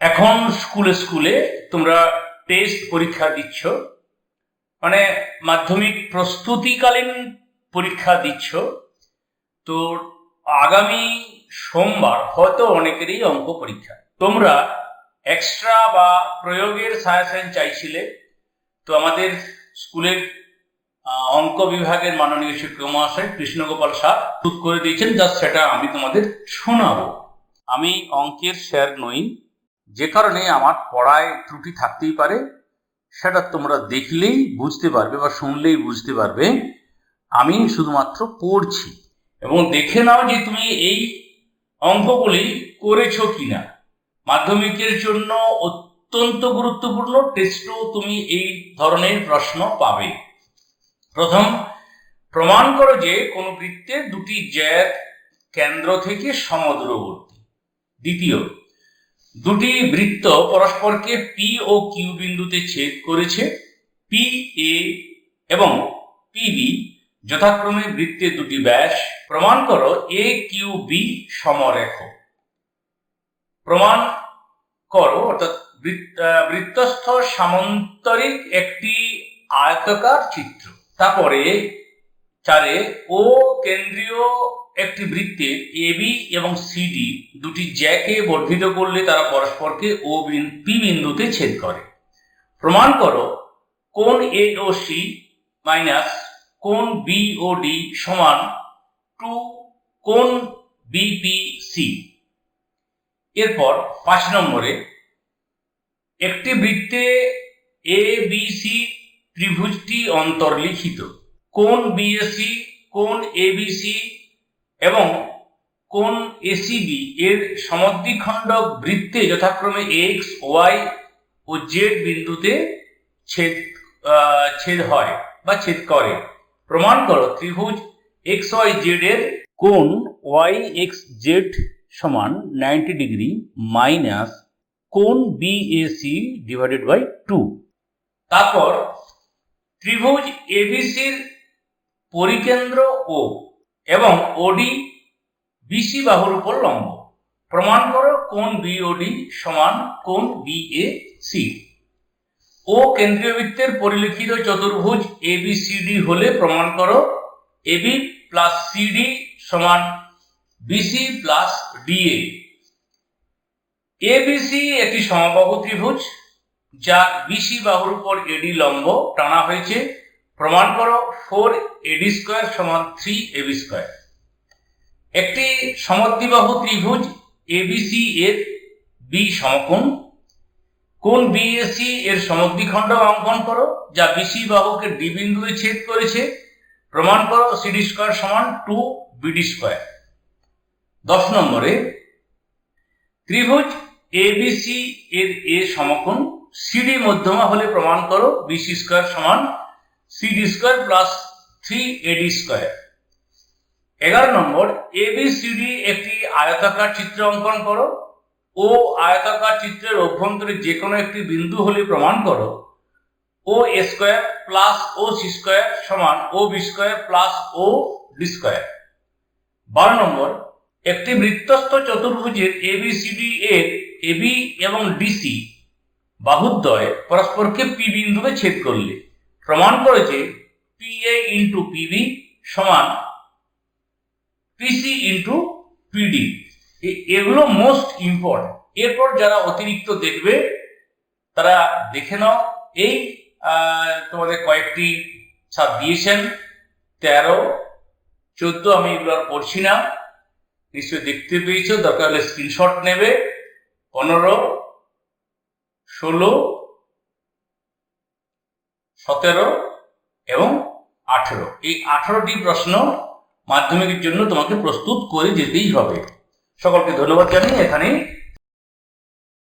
এখন স্কুলে স্কুলে তোমরা টেস্ট পরীক্ষা দিচ্ছ। মানে মাধ্যমিক প্রস্তুতিকালীন পরীক্ষা দিচ্ছ। তো আগামী সোমবার হয়তো অনেকেরই অঙ্ক পরীক্ষা। তোমরা এক্সট্রা বা প্রয়োগের সায়াসেন চাইছিলে। তো আমাদের স্কুলের অঙ্ক বিভাগের মাননীয় শিক্ষক মহাশয় কৃষ্ণগোপাল শাহ টুক করে দিয়েছেন। জাস্ট সেটা আমি তোমাদের শোনাবো। আমি অঙ্কের স্যার নই। যে কারণে আমার পড়ায় ত্রুটি থাকতেই পারে, সেটা তোমরা দেখলেই বুঝতে পারবে বা শুনলেই বুঝতে পারবে। আমি শুধুমাত্র পড়ছি। এবং দেখে নাও যে তুমি এই অঙ্কগুলি করেছ কিনা। মাধ্যমিকের জন্য অত্যন্ত গুরুত্বপূর্ণ টেস্টও তুমি এই ধরনের প্রশ্ন পাবে। প্রথম, প্রমাণ করো যে কোনো বৃত্তের দুটি জ্যাদ কেন্দ্র থেকে সমদূরবর্তী। দ্বিতীয় দুটি বৃত্ত পরস্পরকে পি ও কিউ বিন্দুতে ছেদ করেছে পি এ এবং পিবি যথাক্রমে বৃত্তের দুটি ব্যাস। প্রমাণ করো এ কিউ বি সমরেখ। প্রমাণ করো, অর্থাৎ বৃত্ত- বৃত্তস্থ সামান্তরিক একটি আয়তকার চিত্র। তারপরে, চারে ও কেন্দ্রীয় একটি বৃত্তের এবি এবং সিডি দুটি জ্যাকে বর্ধিত করলে তারা পরস্পরকে ও পি বিন্দুতে ছেদ করে। প্রমাণ করো, কোন এ ও সি মাইনাস কোন বি ও ডি সমান টু কোন বিপিসি এরপর পাঁচ নম্বরে, একটি বৃত্তে এ বি সি ত্রিভুজটি অন্তর্লিখিত। কোন বিএসি কোন এবিসি এবং কোন এসিবি এর সমদ্বিখণ্ডক বৃত্তে যথাক্রমে এক্স ওয়াই ও জেড বিন্দুতে ছেদ ছেদ হয় বা ছেদ করে। প্রমাণ করো ত্রিভুজ এক্স ওয়াই জেড এর কোন ওয়াই এক্স জেড সমান নাইনটি ডিগ্রি মাইনাস কোন বিএসি ডিভাইডেড বাই টু তারপর ত্রিভুজ এবিসির পরিকেন্দ্র ও এবং ওডি বিসি বাহুর উপর লম্ব। প্রমাণ করো কোন বিওডি সমান কোন বিএ সি ও কেন্দ্রীয় বৃত্তের পরিলিখিত চতুর্ভুজ এবিসিডি হলে প্রমাণ করো এবি প্লাস সিডি সমান বিসি প্লাস ডিএ এবিসি একটি সমবাহু ত্রিভুজ যা বিসি বাহুর উপর এডি লম্ব টানা হয়েছে। প্রমাণ করো ফোর এডি স্কোয়ার সমান থ্রি এবি স্কোয়ার একটি সমদ্বিবাহু ত্রিভুজ এবিসি এর বি সমকোণ। কোন বিএসি এর সমদ্বিখণ্ড অঙ্কন করো, যা বিসি বাহুকে ডি বিন্দুতে ছেদ করেছে। প্রমাণ করো সিডি স্কোয়ার সমান টু বিডি স্কোয়ার দশ নম্বরে, ত্রিভুজ এবিসি এর এ সমকোণ। সিডি মধ্যমা হলে প্রমাণ করো বিসি স্কোয়ার সমান CD square plus three AD square এগারো নম্বর এবিসিডি একটি আয়তাকার চিত্র অঙ্কন করো ও আয়তাকার চিত্রের অভ্যন্তরে যে কোনো একটি বিন্দু হলে প্রমাণ করো O A square plus O C square সমান O B square plus O D square বারো নম্বর, একটি বৃত্তস্থ চতুর্ভুজের এবিসিডি এর এবি এবং ডিসি বাহুদ্বয় পরস্পরকে পি বিন্দুতে ছেদ করলে। প্রমাণ করেছে পি এ ইন্টু পিবি সমান পিসি ইন্টু পিডি এগুলো মোস্ট ইম্পর্টেন্ট এরপর যারা অতিরিক্ত দেখবে, তারা দেখে নাও। এই তোমাদের কয়েকটি ছাপ দিয়েছেন। তেরো, চোদ্দ আমি এগুলো আর পড়ছি না। নিশ্চয়ই দেখতে পেয়েছ। দরকার হলে স্ক্রিনশট নেবে। পনেরো, ষোলো সতেরো এবং আঠেরো। এই আঠারোটি প্রশ্ন মাধ্যমিকের জন্য তোমাকে প্রস্তুত করে যেতেই হবে। সকলকে ধন্যবাদ জানিয়ে এখানে